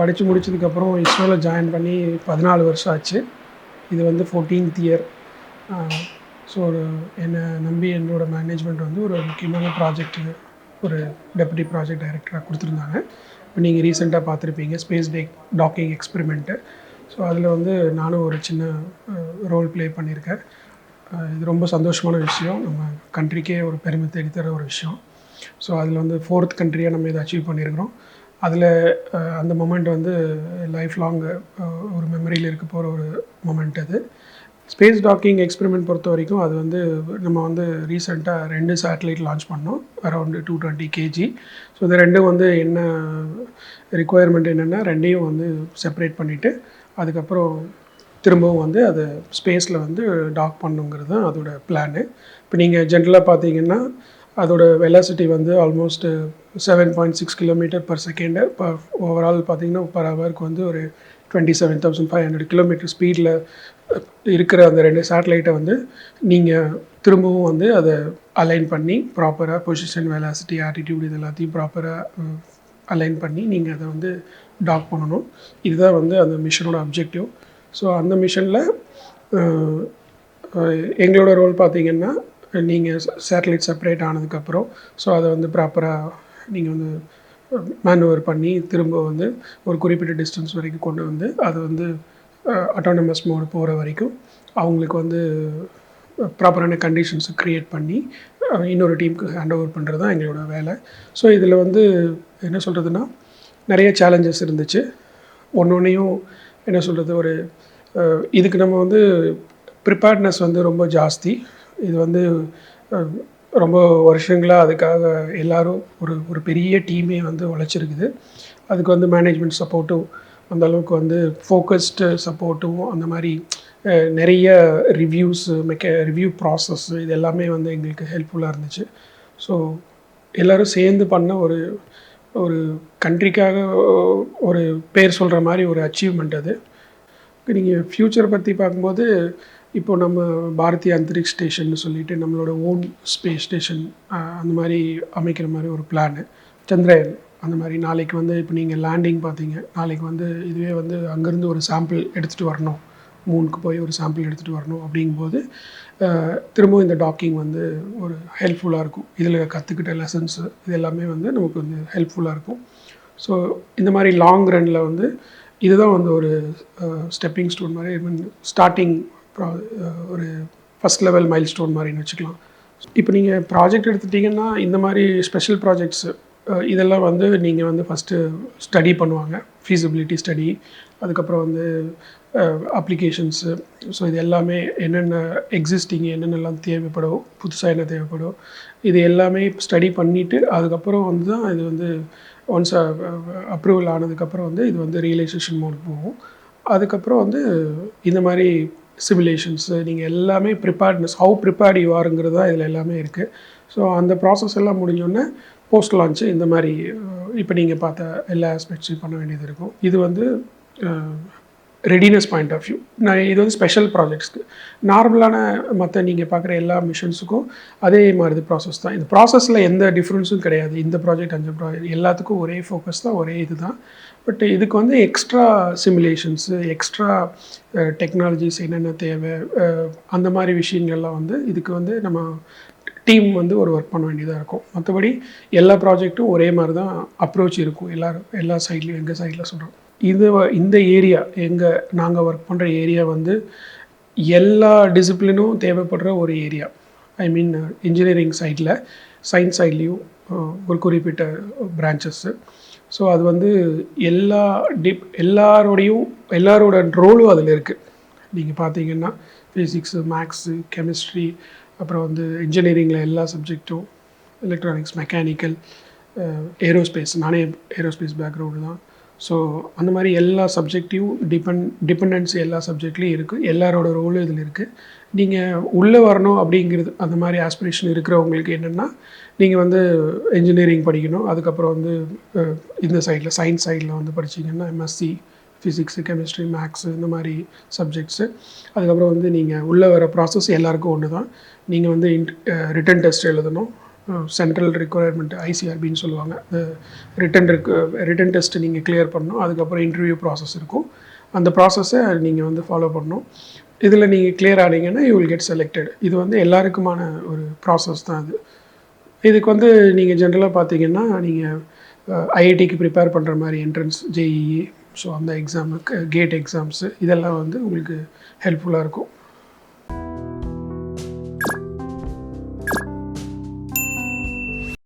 படித்து முடிச்சதுக்கப்புறம் இஸ்ரோவில் ஜாயின் பண்ணி பதினாலு வருஷம் ஆச்சு. இது வந்து ஃபோர்டீன்த் இயர் ஸோ ஒரு என்னை நம்பி என்னோட மேனேஜ்மெண்ட் வந்து ஒரு முக்கியமான ப்ராஜெக்ட் ஒரு டெப்யூட்டி ப்ராஜெக்ட் டைரக்டராக கொடுத்துருந்தாங்க. இப்போ நீங்கள் ரீசெண்டாக பார்த்துருப்பீங்க space the docking experiment so அதில் வந்து நானும் ஒரு சின்ன ரோல் ப்ளே பண்ணியிருக்கேன். இது ரொம்ப சந்தோஷமான விஷயம். நம்ம கண்ட்ரிக்கே ஒரு பெருமை தேடித்தர ஒரு விஷயம். ஸோ அதில் வந்து ஃபோர்த் கண்ட்ரியாக நம்ம இதை அச்சீவ் பண்ணியிருக்கிறோம். அதில் அந்த மொமெண்ட் வந்து லைஃப் லாங் ஒரு மெமரியில் இருக்க போகிற ஒரு மொமெண்ட் அது. ஸ்பேஸ் டாக்கிங் எக்ஸ்பெரிமெண்ட் பொறுத்த வரைக்கும் அது வந்து நம்ம வந்து ரீசெண்டாக ரெண்டு சேட்டலைட் லான்ச் பண்ணோம் around two twenty KG so இந்த ரெண்டும் வந்து என்ன ரிக்குவயர்மெண்ட் என்னென்னா ரெண்டையும் வந்து செப்பரேட் பண்ணிவிட்டு அதுக்கப்புறம் திரும்பவும் வந்து அதை ஸ்பேஸில் வந்து டாக் பண்ணுங்கிறது தான் அதோட பிளானு இப்போ நீங்கள் ஜென்ரலாக பார்த்தீங்கன்னா அதோட வெலாசிட்டி வந்து almost seven point six kilometre per second இப்போ ஓவரால் பார்த்தீங்கன்னா பர் ஹவருக்கு வந்து ஒரு twenty seven thousand five hundred kilometre ஸ்பீடில் இருக்கிற அந்த ரெண்டு சேட்டலைட்டை வந்து நீங்கள் திரும்பவும் வந்து அதை அலைன் பண்ணி ப்ராப்பராக பொசிஷன் வெலாசிட்டி ஆட்டிடியூட் இது எல்லாத்தையும் ப்ராப்பராக அலைன் பண்ணி நீங்கள் அதை வந்து டாக் பண்ணணும். இதுதான் வந்து அந்த மிஷனோட அப்ஜெக்டிவ் ஸோ அந்த மிஷனில் எங்களோட ரோல் பார்த்தீங்கன்னா நீங்கள் சேட்டலைட் செப்பரேட் ஆனதுக்கப்புறம் ஸோ அதை வந்து ப்ராப்பராக நீங்கள் வந்து மேனுவர் பண்ணி திரும்ப வந்து ஒரு குறிப்பிட்ட டிஸ்டன்ஸ் வரைக்கும் கொண்டு வந்து அதை வந்து அட்டானமஸ் மோடு போகிற வரைக்கும் அவங்களுக்கு வந்து ப்ராப்பரான கண்டிஷன்ஸை க்ரியேட் பண்ணி இன்னொரு டீமுக்கு ஹேண்ட் ஓவர் பண்ணுறது தான் எங்களோட வேலை. ஸோ இதில் வந்து என்ன சொல்கிறதுனா நிறைய சேலஞ்சஸ் இருந்துச்சு. ஒன்று ஒன்றையும் என்ன சொல்கிறது ஒரு இதுக்கு நம்ம வந்து ப்ரிப்பேர்ட்னஸ் வந்து ரொம்ப ஜாஸ்தி. இது வந்து ரொம்ப வருஷங்களாக அதுக்காக எல்லாரும் ஒரு ஒரு பெரிய டீமே வந்து உழைச்சிருக்குது. அதுக்கு வந்து மேனேஜ்மெண்ட் சப்போர்ட்டும் அந்த அளவுக்கு வந்து ஃபோக்கஸ்டு சப்போர்ட்டும் அந்த மாதிரி நிறைய ரிவ்யூஸ் மெக்க ரிவ்யூ ப்ராசஸ் இது எல்லாமே வந்து எங்களுக்கு ஹெல்ப்ஃபுல்லாக இருந்துச்சு. ஸோ எல்லோரும் சேர்ந்து பண்ண ஒரு ஒரு கண்ட்ரிக்காக ஒரு பேர் சொல்கிற மாதிரி ஒரு அச்சீவ்மெண்ட் அது. நீங்கள் ஃப்யூச்சர் பற்றி பார்க்கும்போது இப்போ நம்ம பாரதிய அந்தரிக்ஷ் ஸ்டேஷன் சொல்லிட்டு நம்மளோட ஓன் ஸ்பேஸ் ஸ்டேஷன் அந்த மாதிரி அமைக்கிற மாதிரி ஒரு பிளானு சந்திரயான் அந்த மாதிரி நாளைக்கு வந்து இப்போ நீங்கள் லேண்டிங் பார்த்தீங்க. நாளைக்கு வந்து இதுவே வந்து அங்கேருந்து ஒரு சாம்பிள் எடுத்துகிட்டு வரணும். மூணுக்கு போய் ஒரு சாம்பிள் எடுத்துகிட்டு வரணும் அப்படிங்கும்போது திரும்பவும் இந்த டாக்கிங் வந்து ஒரு ஹெல்ப்ஃபுல்லாக இருக்கும். இதில் கற்றுக்கிட்ட லெசன்ஸு இது எல்லாமே வந்து நமக்கு வந்து ஹெல்ப்ஃபுல்லாக இருக்கும். ஸோ இந்த மாதிரி லாங் ரனில் வந்து இதுதான் வந்து ஒரு ஸ்டெப்பிங் ஸ்டோன் மாதிரி மீன் ஸ்டார்டிங் ஒரு ஃபஸ்ட் லெவல் மைல் ஸ்டோன் மாதிரின்னு வச்சுக்கலாம். இப்போ நீங்கள் ப்ராஜெக்ட் எடுத்துட்டிங்கன்னா இந்த மாதிரி ஸ்பெஷல் ப்ராஜெக்ட்ஸு இதெல்லாம் வந்து நீங்கள் வந்து ஃபஸ்ட்டு ஸ்டடி பண்ணுவாங்க. ஃபீஸிபிலிட்டி ஸ்டடி அதுக்கப்புறம் வந்து அப்ளிகேஷன்ஸு ஸோ இது எல்லாமே என்னென்ன எக்ஸிஸ்டிங் என்னென்னலாம் தேவைப்படும் புதுசாக என்ன தேவைப்படும் இது எல்லாமே ஸ்டடி பண்ணிவிட்டு அதுக்கப்புறம் வந்து தான் இது வந்து ஒன்ஸ் அப்ரூவல் ஆனதுக்கப்புறம் வந்து இது வந்து ரியலைசேஷன் மோட் போகும். அதுக்கப்புறம் வந்து இந்த மாதிரி சிமுலேஷன்ஸு நீங்கள் எல்லாமே ப்ரிப்பேர்ட்னஸ் ஹவு ப்ரிப்பேர்ட் யூ ஆருங்கிறது தான் இதில் எல்லாமே இருக்குது ஸோ அந்த ப்ராசஸ் எல்லாம் முடிஞ்சோடனே போஸ்ட் லான்ச்சு இந்த மாதிரி இப்போ நீங்கள் பார்த்த எல்லா ஆஸ்பெக்ட்ஸையும் பண்ண வேண்டியது இருக்கும். இது வந்து ரெடினஸ் பாயிண்ட் ஆஃப் வியூ நான் இது வந்து ஸ்பெஷல் ப்ராஜெக்ட்ஸ்க்கு நார்மலான மற்ற நீங்கள் பார்க்குற எல்லா மிஷன்ஸுக்கும் அதே மாதிரி ப்ராசஸ் தான். இந்த ப்ராசஸில் எந்த டிஃப்ரென்ஸும் கிடையாது. இந்த ப்ராஜெக்ட் அந்த ப்ராஜெக்ட் எல்லாத்துக்கும் ஒரே ஃபோக்கஸ் தான் ஒரே இது தான் பட் இதுக்கு வந்து எக்ஸ்ட்ரா சிமுலேஷன்ஸு எக்ஸ்ட்ரா டெக்னாலஜிஸ் என்னென்ன தேவை அந்த மாதிரி விஷயங்கள்லாம் வந்து இதுக்கு வந்து நம்ம டீம் வந்து ஒரு ஒர்க் பண்ண வேண்டியதாக இருக்கும். மற்றபடி எல்லா ப்ராஜெக்ட்டும் ஒரே மாதிரி தான் அப்ரோச் இருக்கும். எல்லாரும் எல்லா சைட்லேயும் எங்கள் சைடில் சொல்கிறோம் இது இந்த ஏரியா எங்கள் நாங்கள் ஒர்க் பண்ணுற ஏரியா வந்து எல்லா டிசிப்ளினும் தேவைப்படுற ஒரு ஏரியா ஐ மீன் இன்ஜினியரிங் சைடில் சயின்ஸ் சைட்லேயும் ஒரு குறிப்பிட்ட பிரான்ச்சஸ்ஸு ஸோ அது வந்து எல்லா டிப் எல்லாரோடையும் எல்லாரோட ரோலும் அதில் இருக்குது நீங்கள் பார்த்தீங்கன்னா ஃபிசிக்ஸு மேக்ஸு கெமிஸ்ட்ரி அப்புறம் வந்து இன்ஜினியரிங்கில் எல்லா சப்ஜெக்ட்டும் எலக்ட்ரானிக்ஸ் மெக்கானிக்கல் ஏரோஸ்பேஸ் நானே ஏரோஸ்பேஸ் பேக்ரவுண்டு தான் ஸோ அந்த மாதிரி எல்லா சப்ஜெக்டையும் டிபெண்ட் டிபெண்டன்ஸ் எல்லா சப்ஜெக்ட்லேயும் இருக்குது எல்லாரோட ரோலும் இதில் இருக்குது நீங்கள் உள்ளே வரணும் அப்படிங்கிறது அந்த மாதிரி ஆஸ்பிரேஷன் இருக்கிறவங்களுக்கு என்னென்னா நீங்கள் வந்து இன்ஜினியரிங் படிக்கணும். அதுக்கப்புறம் வந்து இந்த சைடில் சயின்ஸ் சைடில் வந்து படிச்சீங்கன்னா எம்எஸ்சி ஃபிசிக்ஸு கெமிஸ்ட்ரி மேக்ஸு இந்த மாதிரி சப்ஜெக்ட்ஸு அதுக்கப்புறம் வந்து நீங்கள் உள்ளே வர ப்ராசஸ் எல்லாருக்கும் ஒன்று தான் நீங்கள் வந்து ரிட்டன் டெஸ்ட் எழுதணும். சென்ட்ரல் ரிக்குவயர்மெண்ட் ஐசிஆர்பின்னு சொல்லுவாங்க. ரிட்டன் ரிக்கு ரிட்டன் டெஸ்ட் நீங்கள் கிளியர் பண்ணணும். அதுக்கப்புறம் இன்டர்வியூ ப்ராசஸ் இருக்கும். அந்த ப்ராசஸை நீங்கள் வந்து ஃபாலோ பண்ணணும். இதில் நீங்கள் கிளியர் ஆனீங்கன்னா யூ வில் கெட் செலக்டட் இது வந்து எல்லாருக்குமான ஒரு ப்ராசஸ் தான் அது. இதுக்கு வந்து நீங்கள் ஜென்ரலாக பார்த்தீங்கன்னா நீங்கள் ஐஐடிக்கு ப்ரிப்பேர் பண்ணுற மாதிரி என்ட்ரன்ஸ் ஜேஇஇ ஸோ அந்த எக்ஸாமுக்கு கேட் எக்ஸாம்ஸு இதெல்லாம் வந்து உங்களுக்கு ஹெல்ப்ஃபுல்லாக இருக்கும்.